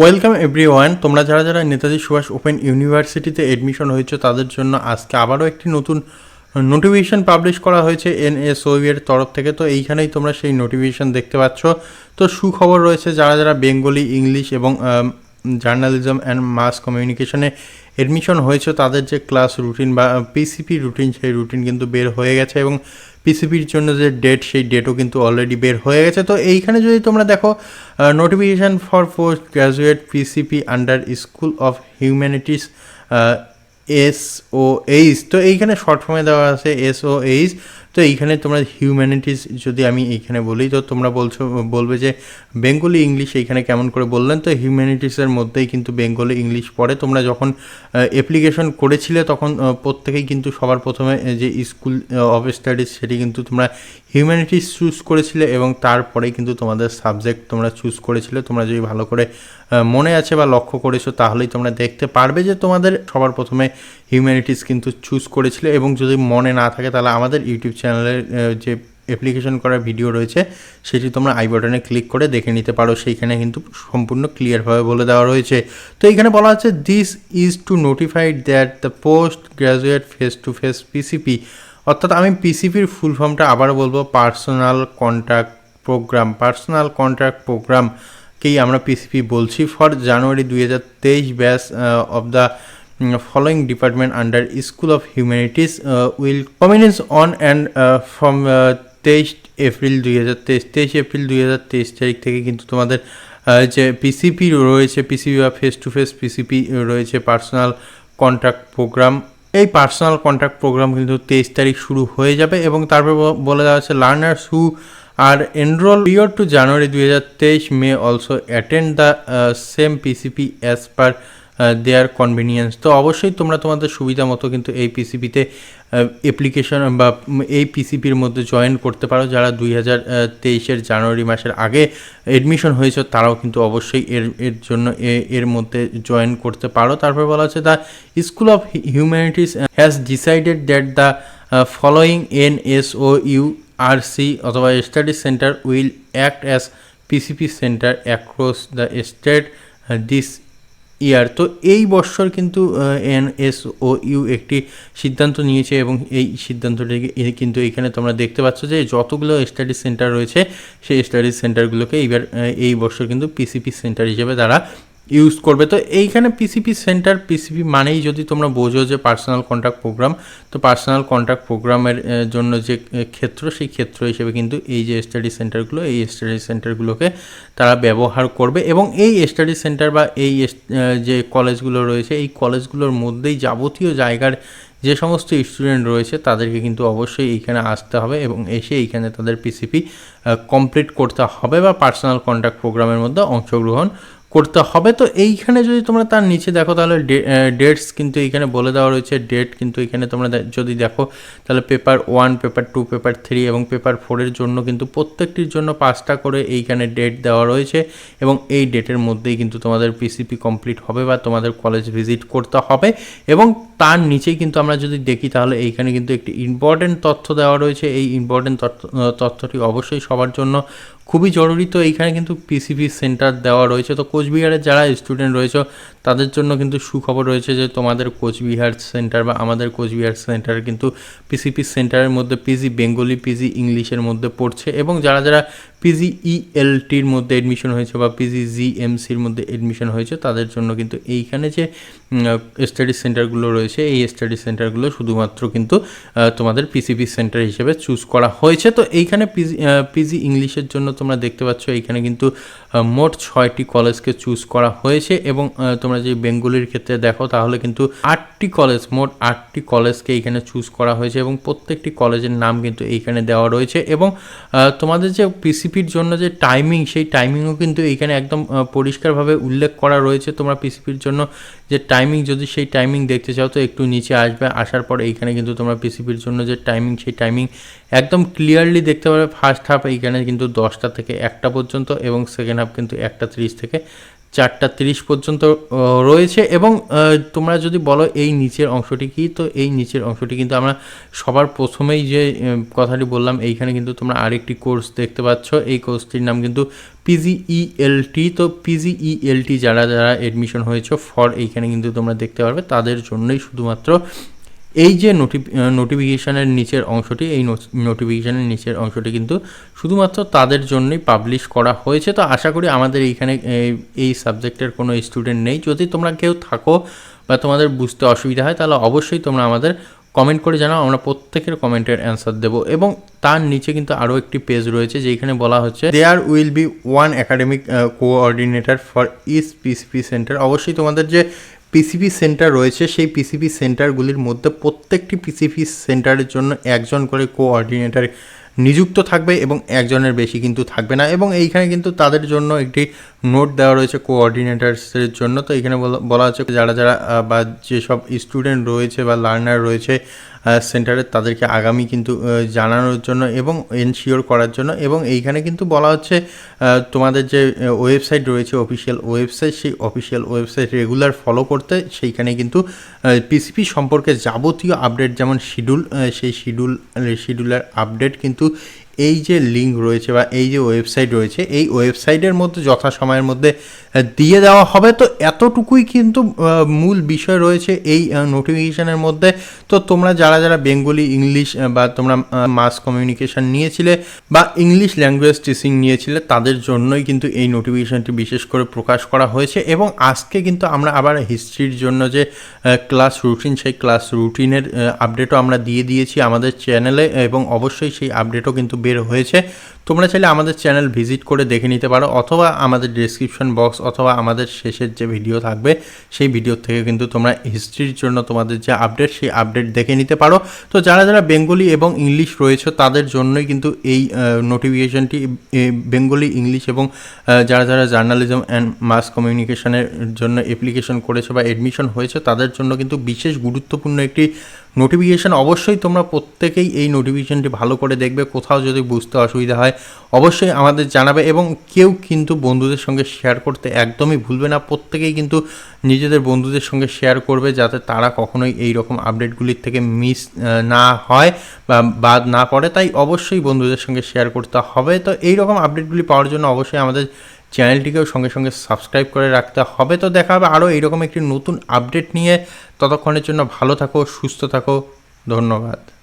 Welcome every one তোমরা যারা যারা নেতাজি সুভাষ ওপেন ইউনিভার্সিটিতে এডমিশন হয়েছে, তাদের জন্য আজকে আবারও একটি নতুন নোটিফিকেশান পাবলিশ করা হয়েছে এন এনএসও এর তরফ থেকে। তো এইখানেই তোমরা সেই নোটিফিকেশান দেখতে পাচ্ছ। তো সুখবর রয়েছে, যারা যারা বেঙ্গলি ইংলিশ এবং জার্নালিজম অ্যান্ড মাস কমিউনিকেশনে এডমিশন হয়েছে। তাদের যে ক্লাস রুটিন বা পিসিপি রুটিন সেই রুটিন কিন্তু বের হয়ে গেছে এবং পিসিপির জন্য যে ডেট সেই ডেটও কিন্তু অলরেডি বের হয়ে গেছে। তো এইখানে যদি তোমরা দেখো notification for post graduate PCP under school of humanities S O H তো এইখানে শর্ট ফর্মে দেওয়া আছে এস ও এইচ তো এইখানে তোমরা হিউম্যানিটিস যদি আমি এইখানে বলি, তো তোমরা বলছো, বলবে যে বেঙ্গলি ইংলিশ এইখানে কেমন করে বললেন? তো হিউম্যানিটিসের মধ্যেই কিন্তু বেঙ্গলি ইংলিশ পড়ে। তোমরা যখন অ্যাপ্লিকেশন করেছিলে তখন প্রত্যেকেই কিন্তু সবার প্রথমে যে স্কুল অফ স্টাডিজ সেটি কিন্তু তোমরা হিউম্যানিটিস চুজ করেছিলে এবং তারপরেই কিন্তু তোমাদের সাবজেক্ট তোমরা চুজ করেছিলে। তোমরা যদি ভালো করে মনে আছে বা লক্ষ্য করেছ, তাহলেই তোমরা দেখতে পারবে যে তোমাদের সবার প্রথমে হিউম্যানিটিস কিন্তু চুজ করেছিলে। এবং যদি মনে না থাকে, তাহলে আমাদের ইউটিউব চ্যানেলের যে অ্যাপ্লিকেশন করার ভিডিও রয়েছে, সেটি তোমরা আই বাটনে ক্লিক করে দেখে নিতে পারো। সেইখানে কিন্তু সম্পূর্ণ ক্লিয়ারভাবে বলে দেওয়া রয়েছে। তো এখানে বলা আছে this is to notified that the post graduate face to face PCP অর্থাৎ আমি পিসিপির ফুল ফর্মটা আবারও বলব personal contact program personal contact প্রোগ্রামকেই আমরা পিসিপি বলছি। ফর জানুয়ারি দুই হাজার তেইশ batch of the following department under School of Humanities uh, will commence uh, from uh, তেইশ এপ্রিল দুই হাজার তেইশ তেইশ এপ্রিল দুই হাজার তেইশ তারিখ থেকে কিন্তু তোমাদের যে পিসিপি রয়েছে পিসিপি বা ফেস টু ফেস পিসিপি রয়েছে পার্সোনাল কন্ট্যাক্ট প্রোগ্রাম এই পার্সোনাল কন্ট্যাক্ট প্রোগ্রাম কিন্তু তেইশ তারিখ শুরু হয়ে যাবে এবং তারপর বলে দেওয়া আছে learners who are enrol period to January দুই হাজার তেইশ may also attend the same PCP as per their convenience তো অবশ্যই তোমরা তোমাদের সুবিধা মতো কিন্তু এই পিসিপিতে অ্যাপ্লিকেশন বা এই পিসিপির মধ্যে জয়েন করতে পারো। যারা দুই হাজার তেইশের জানুয়ারি মাসের আগে এডমিশন হয়েছে, তারাও কিন্তু অবশ্যই এর এর জন্য এর মধ্যে জয়েন করতে পারো। তারপর বলা হচ্ছে the school of humanities has decided that the following N S O U R C অথবা study centre will act as PCP centre across the state this year. তো এই বৎসর কিন্তু এনএসও এস ইউ একটি সিদ্ধান্ত নিয়েছে এবং এই সিদ্ধান্তটি কিন্তু এখানে তোমরা দেখতে পাচ্ছ যে যতগুলো স্টাডি সেন্টার রয়েছে, সেই স্টাডি সেন্টারগুলোকে এইবার এই বছর কিন্তু পিসিপি সেন্টার হিসেবে তারা ইউজ করবে। তো এইখানে পিসিপি সেন্টার পিসিপি মানেই যদি তোমরা বোঝো যে পার্সোনাল কন্ট্যাক্ট প্রোগ্রাম তো পার্সোনাল কন্ট্যাক্ট প্রোগ্রামের জন্য যে ক্ষেত্র, সেই ক্ষেত্র হিসেবে কিন্তু এই যে স্টাডি সেন্টারগুলো এই স্টাডি সেন্টারগুলোকে তারা ব্যবহার করবে এবং এই স্টাডি সেন্টার বা এই যে কলেজগুলো রয়েছে, এই কলেজগুলোর মধ্যেই যাবতীয় জায়গার যে সমস্ত স্টুডেন্ট রয়েছে, তাদেরকে কিন্তু অবশ্যই এইখানে আসতে হবে এবং এসে এইখানে তাদের পিসিপি কমপ্লিট করতে হবে বা পার্সোনাল কন্ট্যাক্ট প্রোগ্রামের মধ্যে অংশগ্রহণ করতে হবে। তো এইখানে যদি তোমরা তার নিচে দেখো, তাহলে ডেটস কিন্তু এইখানে বলে দেওয়া রয়েছে। ডেট কিন্তু এখানে তোমরা যদি দেখো, তাহলে paper one paper two paper three এবং পেপার ফোরের জন্য কিন্তু প্রত্যেকটির জন্য পাঁচটা করে এইখানে ডেট দেওয়া রয়েছে এবং এই ডেটের মধ্যেই কিন্তু তোমাদের পিসিপি কমপ্লিট হবে বা তোমাদের কলেজ ভিজিট করতে হবে এবং তার নিচেই কিন্তু আমরা যদি দেখি, তাহলে এইখানে কিন্তু একটি ইম্পর্টেন্ট তথ্য দেওয়া রয়েছে। এই ইম্পর্টেন্ট তথ্য, তথ্যটি অবশ্যই সবার জন্য খুবই জরুরি। তো এইখানে কিন্তু পিসিপি সেন্টার দেওয়া রয়েছে। তো কোচবিহারের যারা স্টুডেন্ট রয়েছে, তাদের জন্য কিন্তু সুখবর রয়েছে যে তোমাদের কোচবিহার সেন্টার বা আমাদের কোচবিহার সেন্টার কিন্তু পিসিপি সেন্টারের মধ্যে পিজি বেঙ্গলি পিজি ইংলিশের মধ্যে পড়ছে এবং যারা যারা পিজি ইএলটির মধ্যে এডমিশন হয়েছে বা পিজি জিএমসির মধ্যে এডমিশন হয়েছে, তাদের জন্য কিন্তু এইখানে যে স্টাডি সেন্টারগুলো রয়েছে। এই স্টাডি সেন্টারগুলো শুধুমাত্র কিন্তু তোমাদের পিসিপি সেন্টার হিসেবে চুজ করা হয়েছে। তো এইখানে পিজি পিজি ইংলিশের জন্য তোমরা দেখতে পাচ্ছ, এইখানে কিন্তু মোট ছয়টি কলেজকে চুজ করা হয়েছে এবং তোমরা যদি বেঙ্গলির ক্ষেত্রে দেখো, তাহলে কিন্তু আটটি কলেজ মোট আটটি কলেজকে এইখানে চুজ করা হয়েছে এবং প্রত্যেকটি কলেজের নাম কিন্তু এইখানে দেওয়া রয়েছে এবং তোমাদের যে পিসিপির জন্য যে টাইমিং সেই টাইমিংও কিন্তু এইখানে একদম পরিষ্কারভাবে উল্লেখ করা রয়েছে। তোমরা পিসিপির জন্য যে টাইমিং যদি সেই টাইমিং দেখতে চাও, তো একটু নিচে আসবে। আসার পর এইখানে কিন্তু তোমরা পিসিপির জন্য যে টাইমিং সেই টাইমিং একদম ক্লিয়ারলি দেখতে পাবে। ফার্স্ট হাফ এইখানে কিন্তু দশটা থেকে একটা পর্যন্ত এবং সেকেন্ড হাফ কিন্তু একটা তিরিশ থেকে চারটা তিরিশ পর্যন্ত রয়েছে এবং তোমরা যদি বলো এই নিচের অংশটি কি, তো এই নিচের অংশটি কিন্তু আমরা সবার প্রথমেই যে কথাটি বললাম, এইখানে কিন্তু তোমরা আরেকটি কোর্স দেখতে পাচ্ছ। এই কোর্সটির নাম কিন্তু পিজিইএলটি তো পিজিইএলটি যারা যারা এডমিশন হয়েছে ফর এইখানে কিন্তু তোমরা দেখতে পারবে, তাদের জন্যই শুধুমাত্র এই যে নোটি নোটিফিকেশানের নিচের অংশটি, এই নোটিফিকেশানের নিচের অংশটি কিন্তু শুধুমাত্র তাদের জন্যই পাবলিশ করা হয়েছে। তো আশা করি আমাদের এইখানে এই- সাবজেক্টের কোনো স্টুডেন্ট নেই। যদি তোমরা কেউ থাকো বা তোমাদের বুঝতে অসুবিধা হয়, তাহলে অবশ্যই তোমরা আমাদের কমেন্ট করে জানাও, আমরা প্রত্যেকের কমেন্টের অ্যান্সার দেবো। এবং তার নিচে কিন্তু আরও একটি পেজ রয়েছে যেখানে বলা হচ্ছে there will be one academic coordinator for each PCP centre অবশ্যই তোমাদের যে পিসিপি সেন্টার রয়েছে, সেই পিসিপি সেন্টারগুলির মধ্যে প্রত্যেকটি পিসিপি সেন্টারের জন্য একজন করে কোঅর্ডিনেটর নিযুক্ত থাকবে এবং একজনের বেশি কিন্তু থাকবে না এবং এইখানে কিন্তু তাদের জন্য একটি নোট দেওয়া রয়েছে কোঅর্ডিনেটার্সের জন্য। তো এখানে বলা- হচ্ছে যারা যারা বা যেসব স্টুডেন্ট রয়েছে বা লার্নার রয়েছে সেন্টারে তাদেরকে আগামী কিন্তু জানানোর জন্য এবং এনশিওর করার জন্য। এবং এইখানে কিন্তু বলা হচ্ছে তোমাদের যে ওয়েবসাইট রয়েছে অফিসিয়াল ওয়েবসাইট সেই অফিসিয়াল ওয়েবসাইট রেগুলার ফলো করতে সেইখানে কিন্তু পিসিপি সম্পর্কে যাবতীয় আপডেট যেমন শিডিউল সেই শিডিউল শিডিউলের আপডেট কিন্তু এই যে লিঙ্ক রয়েছে বা এই যে ওয়েবসাইট রয়েছে, এই ওয়েবসাইটের মধ্যে যথাসময়ের মধ্যে দিয়ে দেওয়া হবে। তো এতটুকুই কিন্তু মূল বিষয় রয়েছে এই নোটিফিকেশনের মধ্যে। তো তোমরা যারা যারা বেঙ্গলি, ইংলিশ বা তোমরা মাস কমিউনিকেশন নিয়েছিলে বা ইংলিশ ল্যাঙ্গুয়েজ টিচিং নিয়েছিলে, তাদের জন্যই কিন্তু এই নোটিফিকেশনটি বিশেষ করে প্রকাশ করা হয়েছে। এবং আজকে কিন্তু আমরা আবার হিস্ট্রির জন্য যে ক্লাস রুটিন সেই ক্লাস রুটিনের আপডেটও আমরা দিয়ে দিয়েছি আমাদের চ্যানেলে এবং অবশ্যই সেই আপডেটও কিন্তু বের হয়েছে। তোমরা চাইলে আমাদের চ্যানেল ভিজিট করে দেখে নিতে পারো, অথবা আমাদের ডিসক্রিপশন বক্স অথবা আমাদের শেষের যে ভিডিও থাকবে, সেই ভিডিও থেকে কিন্তু তোমরা হিস্ট্রির জন্য তোমাদের যে আপডেট সেই আপডেট দেখে নিতে পারো। তো যারা যারা বেঙ্গলি এবং ইংলিশ রয়েছে, তাদের জন্যই কিন্তু এই নোটিফিকেশনটি বেঙ্গলি ইংলিশ এবং যারা যারা জার্নালিজম অ্যান্ড মাস কমিউনিকেশনের জন্য অ্যাপ্লিকেশন করেছে বা এডমিশন হয়েছে, তাদের জন্য কিন্তু বিশেষ গুরুত্বপূর্ণ একটি নোটিফিকেশান অবশ্যই তোমরা প্রত্যেকেই এই নোটিফিকেশানটি ভালো করে দেখবে, কোথাও যদি বুঝতে অসুবিধা হয়, অবশ্যই আমাদের জানাবে এবং কেউ কিন্তু বন্ধুদের সঙ্গে শেয়ার করতে একদমই ভুলবে না। প্রত্যেকেই কিন্তু নিজেদের বন্ধুদের সঙ্গে শেয়ার করবে যাতে তারা কখনোই এই রকম আপডেটগুলির থেকে মিস না হয় বা বাদ না পড়ে। তাই অবশ্যই বন্ধুদের সঙ্গে শেয়ার করতে হবে। তো এই রকম আপডেটগুলি পাওয়ার জন্য অবশ্যই আমাদের চ্যানেলটিকেও সঙ্গে সঙ্গে সাবস্ক্রাইব করে রাখতে হবে। তো দেখা হবে আরও এইরকম একটি নতুন আপডেট নিয়ে। ততক্ষণের জন্য ভালো থাকো, সুস্থ থাকো। ধন্যবাদ।